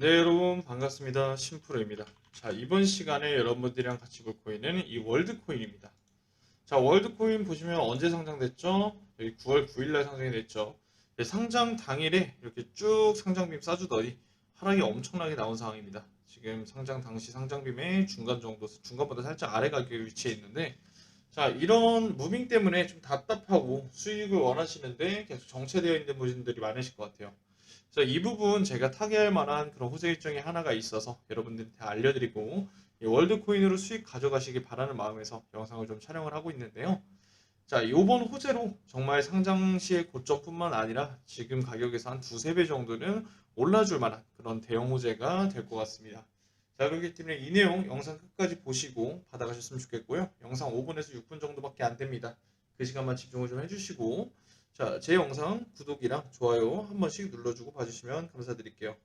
네, 여러분 반갑습니다. 심프로입니다. 자, 이번 시간에 여러분들이랑 같이 볼 코인은 이 월드코인입니다. 자, 월드코인 보시면 언제 상장됐죠? 여기 9월 9일 날 상장이 됐죠. 네, 상장 당일에 이렇게 쭉 상장빔 쏴주더니 하락이 엄청나게 나온 상황입니다. 지금 상장 당시 상장빔의 중간 정도, 중간보다 살짝 아래 가격에 위치해 있는데 자, 이런 무빙 때문에 좀 답답하고 수익을 원하시는데 계속 정체되어 있는 분들이 많으실 것 같아요. 그래서 이 부분 제가 타개할 만한 그런 호재 일정이 하나가 있어서 여러분들한테 알려드리고 이 월드코인으로 수익 가져가시길 바라는 마음에서 영상을 좀 촬영을 하고 있는데요. 자, 이번 호재로 정말 상장 시의 고점뿐만 아니라 지금 가격에서 한 두세 배 정도는 올라줄 만한 그런 대형 호재가 될 것 같습니다. 자, 그렇기 때문에 이 내용 영상 끝까지 보시고 받아가셨으면 좋겠고요. 영상 5분에서 6분 정도밖에 안 됩니다. 그 시간만 집중을 좀 해주시고 자, 제 영상 구독이랑 좋아요 한 번씩 눌러주고 봐주시면 감사드릴게요.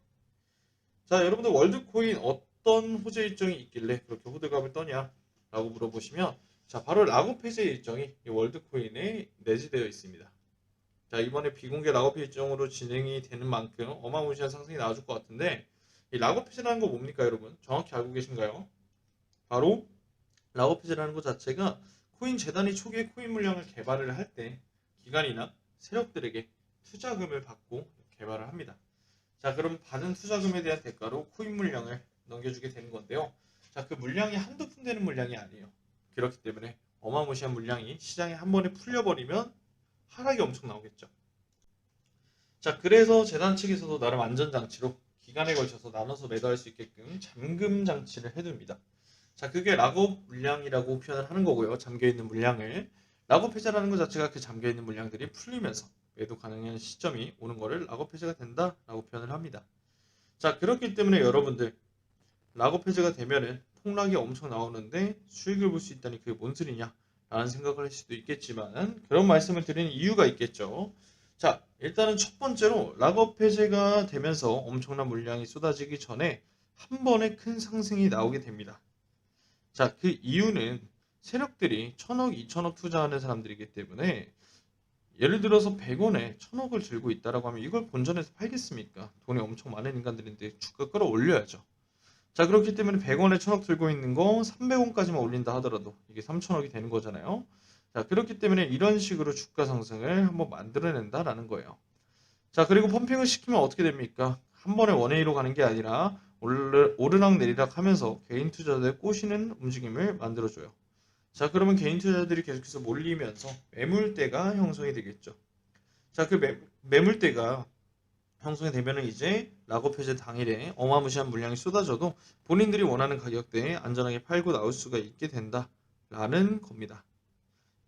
자, 여러분들 월드코인 어떤 호재 일정이 있길래 그렇게 호들갑을 떠냐? 라고 물어보시면 자, 바로 락업 해제 일정이 이 월드코인에 내재되어 있습니다. 자, 이번에 비공개 락업 일정으로 진행이 되는 만큼 어마무시한 상승이 나와줄 것 같은데 이 락업 해제라는 거 뭡니까, 여러분? 정확히 알고 계신가요? 바로 락업 해제라는 것 자체가 코인 재단이 초기에 코인 물량을 개발을 할 때 기관이나 세력들에게 투자금을 받고 개발을 합니다. 자, 그럼 받은 투자금에 대한 대가로 코인 물량을 넘겨주게 되는 건데요. 자, 그 물량이 한두 푼 되는 물량이 아니에요. 그렇기 때문에 어마무시한 물량이 시장에 한 번에 풀려버리면 하락이 엄청 나오겠죠. 자, 그래서 재단 측에서도 나름 안전장치로 기간에 걸쳐서 나눠서 매도할 수 있게끔 잠금 장치를 해둡니다. 자, 그게 락업 물량이라고 표현을 하는 거고요. 잠겨 있는 물량을. 락업 해제라는 것 자체가 그 잠겨 있는 물량들이 풀리면서 매도 가능한 시점이 오는 거를 락업 해제가 된다라고 표현을 합니다. 자, 그렇기 때문에 여러분들 락업 해제가 되면은 폭락이 엄청 나오는데 수익을 볼 수 있다니 그게 뭔 소리냐? 라는 생각을 할 수도 있겠지만 그런 말씀을 드리는 이유가 있겠죠. 자, 일단은 첫 번째로 락업 해제가 되면서 엄청난 물량이 쏟아지기 전에 한 번에 큰 상승이 나오게 됩니다. 자, 그 이유는 세력들이 천억, 이천억 투자하는 사람들이기 때문에 예를 들어서 100원에 천억을 들고 있다라고 하면 이걸 본전에서 팔겠습니까? 돈이 엄청 많은 인간들인데 주가 끌어올려야죠. 자, 그렇기 때문에 100원에 천억 들고 있는 거 300원까지만 올린다 하더라도 이게 3천억이 되는 거잖아요. 자, 그렇기 때문에 이런 식으로 주가 상승을 한번 만들어낸다라는 거예요. 자, 그리고 펌핑을 시키면 어떻게 됩니까? 한 번에 원웨이로 가는 게 아니라 오르, 오르락 내리락 하면서 개인 투자자들 꼬시는 움직임을 만들어줘요. 자, 그러면 개인 투자자들이 계속해서 몰리면서 매물대가 형성이 되겠죠. 자, 그 매, 매물대가 형성이 되면은 이제 락업 해제 당일에 어마무시한 물량이 쏟아져도 본인들이 원하는 가격대에 안전하게 팔고 나올 수가 있게 된다라는 겁니다.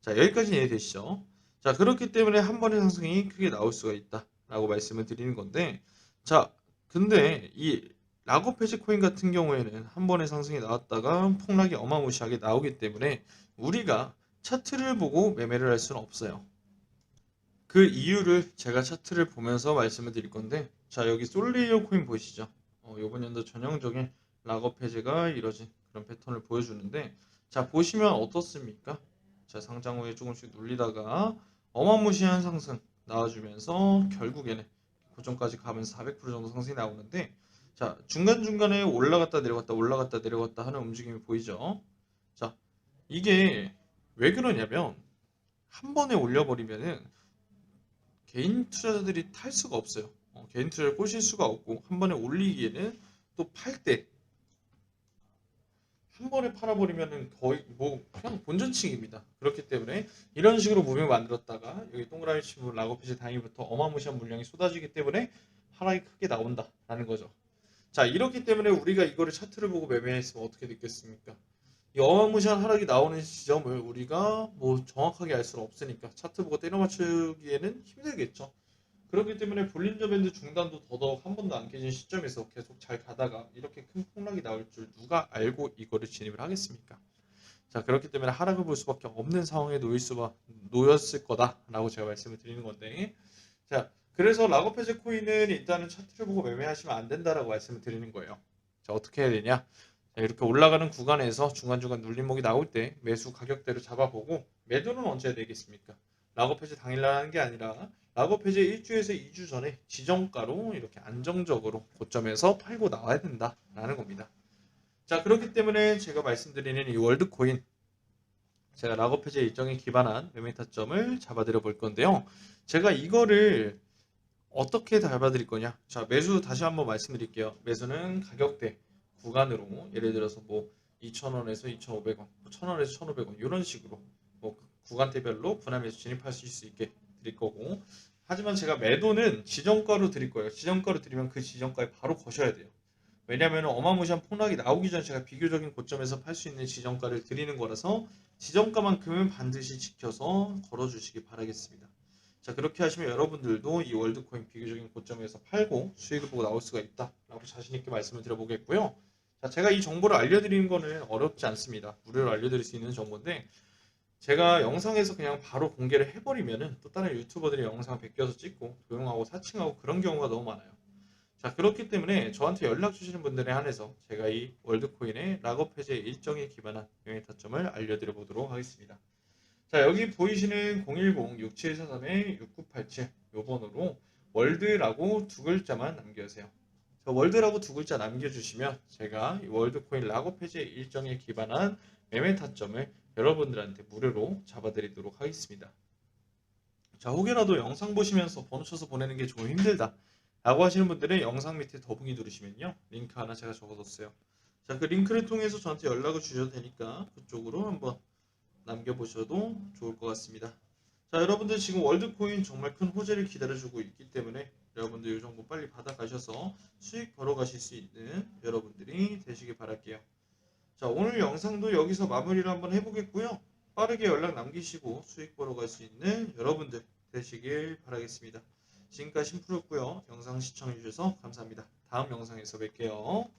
자, 여기까지 이해되시죠? 자, 그렇기 때문에 한 번의 상승이 크게 나올 수가 있다라고 말씀을 드리는 건데, 자, 근데 이 해제 코인 같은 경우에는 한 번의 상승이 나왔다가 폭락이 어마무시하게 나오기 때문에 우리가 차트를 보고 매매를 할 수는 없어요. 그 이유를 제가 차트를 보면서 말씀을 드릴 건데 자 여기 솔레이어 코인 보이시죠? 어, 이번 연도 전형적인 락업 해제가 이뤄진 그런 패턴을 보여주는데 자 보시면 어떻습니까? 자 상장 후에 조금씩 눌리다가 어마무시한 상승 나와주면서 결국에는 고점까지 가면서 400% 정도 상승이 나오는데 자 중간중간에 올라갔다 내려갔다 올라갔다 내려갔다 하는 움직임이 보이죠? 자 이게 왜 그러냐면 한 번에 올려버리면은 개인 투자자들이 탈 수가 없어요. 어, 개인 투자를 꼬실 수가 없고 한 번에 올리기에는 또 팔 때 한 번에 팔아버리면은 거의 뭐 그냥 본전층입니다. 그렇기 때문에 이런 식으로 무빙을 만들었다가 여기 동그라미 치면 락업해제 당일부터 어마무시한 물량이 쏟아지기 때문에 하락이 크게 나온다라는 거죠. 자 이렇기 때문에 우리가 이거를 차트를 보고 매매했으면 어떻게 됐겠습니까? 이 어마무시한 하락이 나오는 지점을 우리가 뭐 정확하게 알 수는 없으니까 차트 보고 때려 맞추기에는 힘들겠죠. 그렇기 때문에 볼린저 밴드 중단도 더더욱 한 번도 안 깨진 시점에서 계속 잘 가다가 이렇게 큰 폭락이 나올 줄 누가 알고 이거를 진입을 하겠습니까? 자 그렇기 때문에 하락을 볼 수밖에 없는 상황에 놓일 수가 놓였을 거다라고 제가 말씀을 드리는 건데 자 그래서 해제 코인은 일단은 차트를 보고 매매하시면 안 된다라고 말씀을 드리는 거예요. 자 어떻게 해야 되냐? 자, 이렇게 올라가는 구간에서 중간중간 눌림목이 나올 때 매수 가격대로 잡아보고 매도는 언제 되겠습니까? 해제 당일날 하는 게 아니라 해제 1주에서 2주 전에 지정가로 이렇게 안정적으로 고점에서 팔고 나와야 된다라는 겁니다. 자, 그렇기 때문에 제가 말씀드리는 이 월드코인 제가 해제 일정에 기반한 매매 타점을 잡아드려 볼 건데요. 제가 이거를 어떻게 잡아드릴 거냐? 자, 매수 다시 한번 말씀드릴게요. 매수는 가격대 구간으로 예를 들어서 뭐 2,000원에서 2,500원, 1,000원에서 1,500원 이런 식으로 뭐 구간대별로 분할매수 진입하실 수 있게 드릴 거고 하지만 제가 매도는 지정가로 드릴 거예요. 지정가로 드리면 그 지정가에 바로 거셔야 돼요. 왜냐하면 어마무시한 폭락이 나오기 전 제가 비교적인 고점에서 팔 수 있는 지정가를 드리는 거라서 지정가만큼은 반드시 지켜서 걸어주시기 바라겠습니다. 자 그렇게 하시면 여러분들도 이 월드코인 비교적인 고점에서 팔고 수익을 보고 나올 수가 있다라고 자신 있게 말씀을 드려보겠고요. 자 제가 이 정보를 알려드리는 거는 어렵지 않습니다. 무료로 알려드릴 수 있는 정보인데 제가 영상에서 그냥 바로 공개를 해버리면은 또 다른 유튜버들이 영상 베껴서 찍고 도용하고 사칭하고 그런 경우가 너무 많아요. 자 그렇기 때문에 저한테 연락 주시는 분들에 한해서 제가 이 월드코인의 락업 해제 일정에 기반한 명예 타점을 알려드려 보도록 하겠습니다. 자 여기 보이시는 010-6743-6987 요번으로 월드라고 두 글자만 남겨주세요. 자, 월드라고 두 글자 남겨주시면 제가 이 월드코인 락업 해제 일정에 기반한 매매 타점을 여러분들한테 무료로 잡아드리도록 하겠습니다. 자 혹여라도 영상 보시면서 번호 쳐서 보내는 게 좀 힘들다 라고 하시는 분들은 영상 밑에 더보기 누르시면요 링크 하나 제가 적어뒀어요 자 그 링크를 통해서 저한테 연락을 주셔도 되니까 그쪽으로 한번 남겨보셔도 좋을 것 같습니다. 자 여러분들 지금 월드코인 정말 큰 호재를 기다려주고 있기 때문에 여러분들 이 정보 빨리 받아가셔서 수익 벌어가실 수 있는 여러분들이 되시길 바랄게요. 자 오늘 영상도 여기서 마무리를 한번 해보겠고요. 빠르게 연락 남기시고 수익 벌어갈 수 있는 여러분들 되시길 바라겠습니다. 지금까지 심플했고요. 영상 시청해주셔서 감사합니다. 다음 영상에서 뵐게요